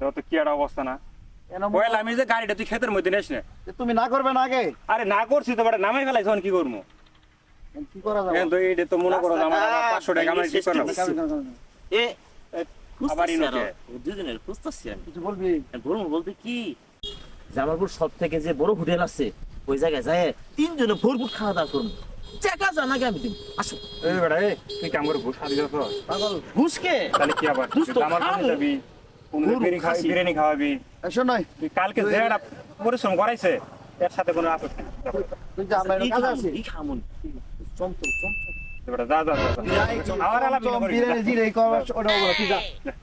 তো কি একটা অবস্থা না? কেন আমি যে গাড়িটা তুই ক্ষেতের মধ্যে নিস না। তুমি না করবে না আগে। আরে না করছি তো বেটা নামাই ফেলাইছ কি করব কি করা যাবে? তো এইটা তো মনে করো আমার পাঁচশো টাকা আমার ঠিক করে এ আবার খুঁজতেছি দুজনের খুঁজতেছি আমি। কিছু বলবি? বলব বলতে কি? জামালপুর সব থেকে যে বড় হোটেল আছে ওই জায়গায় যায় তিনজনে ভরপুর খাওয়া দাওয়া করব। জানা গে আমি দিন আসো। এই বেটা এই তুই কাম করে ঘুষ খাবি তো পাগল। ঘুষকে তাহলে কি আবার? আমার। যাবি? বিরিয়ানি খাওয়াবি। এসো নয় তুই কালকে পরিশ্রম করাইছে এর সাথে কোনো আপত্তি। তুই যা আমরা আছি। খামুন চম,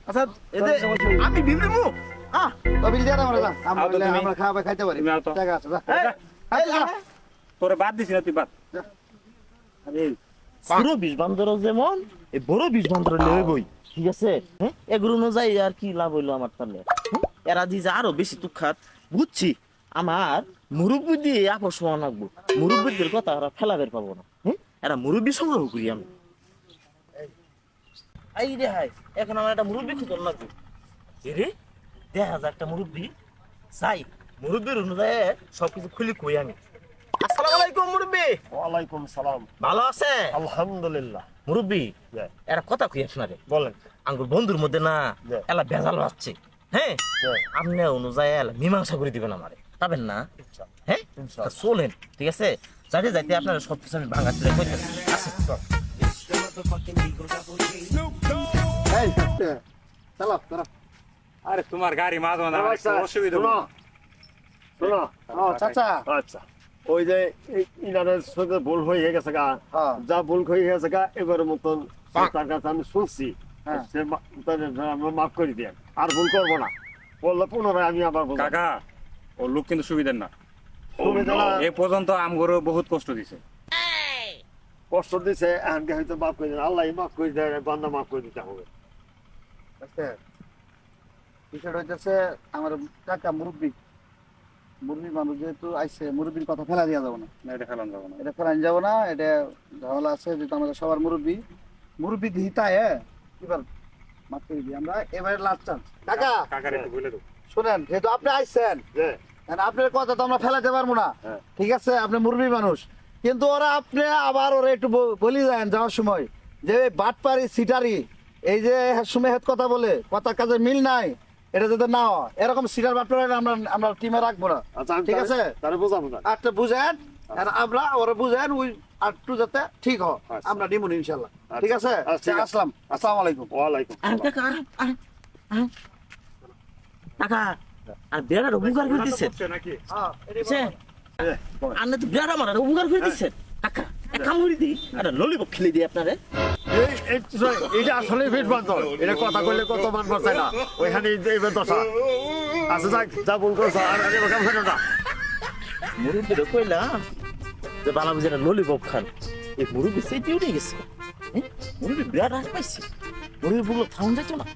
আচ্ছা আমি আহ আমরা যা। আমরা খাওয়া খাইতে পারি। টাকা আছে যা। তোরে বাদ দিছি না তুই বাদ। আরে বড় বিষ বান্দর যেমন এই বড় বিষ বান্দর লেবে বই ঠিক আছে? হ্যাঁ? এগুলো অনুযায়ী আর কি লাভ হইল আমার তাহলে? হুম? এরা দিছে আরও বেশি তুখাত। বুঝছি? আমার মুরব্বী দিয়ে আপস হওয়া লাগবো। মুরব্বীদের কথা ওরা ফেলাবের পাবো না। হ্যাঁ? এরা মুরব্বী সংগ্রহ করি আমি। এই রে হাই এখন আমার একটা মুরব্বী খুঁজল লাগবে। রে দেড় হাজার একটা মুরব্বী। যাই মুরব্বীর অনুযায়ী সবকিছু খুলি কই আমি। আলাইকুম মুরব্বী। ওয়ালাইকুম সালাম। ভালো আছে? আলহামদুলিল্লাহ। মুরব্বী। এরা কথা কই আপনারে? বলেন। আঙ্গুর বন্ধুর মধ্যে না এলা ভেজাল হ্যাঁ? আপনি অনুযায়ী এলা মীমাংসা করে দিবেন আমারে। পাবেন না? হ্যাঁ? চলেন ঠিক আছে? যাইতে যাইতে আপনার সব কিছু আমি ভাঙা ছিল আরে তোমার গাড়ি মাঝ আচ্ছা, অসুবিধা শোনো, শোনো। চাচা। আচ্ছা। ওই যে ইনারের সাথে ভুল হয়ে গেছে গা। হ্যাঁ। যা ভুল হয়ে গেছে গা এবার মতন তার কাছে আমি শুনছি। হ্যাঁ। সে মাফ করে দিয়ে আর ভুল করব না। বললে পুনরায় আমি আবার বলব কাকা ও লোক কিন্তু সুবিধার না। এ পর্যন্ত আমগরও বহুত কষ্ট দিছে। কষ্ট দিছে আমাকে হয়তো মাফ করে দেন আল্লাহ মাফ করে দেয় বান্দা মাফ করে দিতে হবে। আচ্ছা। বিষয়টা হইতেছে আমার কাকা মুরব্বী। মুরব্বী মানুষ যেহেতু আইসে মুরব্বীর কথা ফেলা দেওয়া যাবে না। এটা ফেলান যাব না। এটা ফেলান যাব না এটা ঝামেলা আছে যেহেতু আমাদের সবার মুরব্বী মুরব্বী দিহিতা হ্যাঁ? এবার মাফ করে দিই আমরা এবারে লাস্ট চান্স কাকা! কাকার একটু বলে দেবো শুনেন যেহেতু আপনি আইসেন আপনার কথা তো আমরা ফেলাতে পারব না। হ্যাঁ। ঠিক আছে আপনি মুরবি মানুষ। কিন্তু ওরা আপনি আবার ওরা একটু বলি দেন যাওয়ার সময়। যে বাটপারি সিটারি এই যে সময় হেদ কথা বলে কথা কাজে মিল নাই। এটা যাতে না হয় এরকম সিটার বাটপারি আমরা আমরা টিমে রাখব না। আচ্ছা ঠিক আছে? তারে বোঝাবো না আরটা বুঝেন আর আমরা ওরা বুঝেন ওই আরটু যাতে ঠিক হয়। আচ্ছা। আমরা নিমুন ইনশাল্লাহ। আচ্ছা। ঠিক আছে? আচ্ছা, ঠিক আসলাম। আসসালামু আলাইকুম। ওয়ালাইকুম আর। টাকা বেড়ার উপকার করে দিচ্ছেন নাকি আপনি তো বেড়া মারার উপকার করে দিচ্ছেন টাকা এক কাম করে দিই। আরে ললিপপ খেলে দিই আপনারে। এটা আসলে ফিট বান্ধব এটা কথা কইলে কত মান পাচ্ছে না। ওইখানে এইবার দশা আচ্ছা যাক, যা ভুল করছ, আর আগে বাকাম করে না। মুরব্বীরে কইলাম যে বালাম যেটা ললিপপ খান। এই মুরব্বী সেই দিয়ে গেছে। হ্যাঁ? বিরাট হাত পাইছে। মুরব্বী বলল থাম যাইতো না?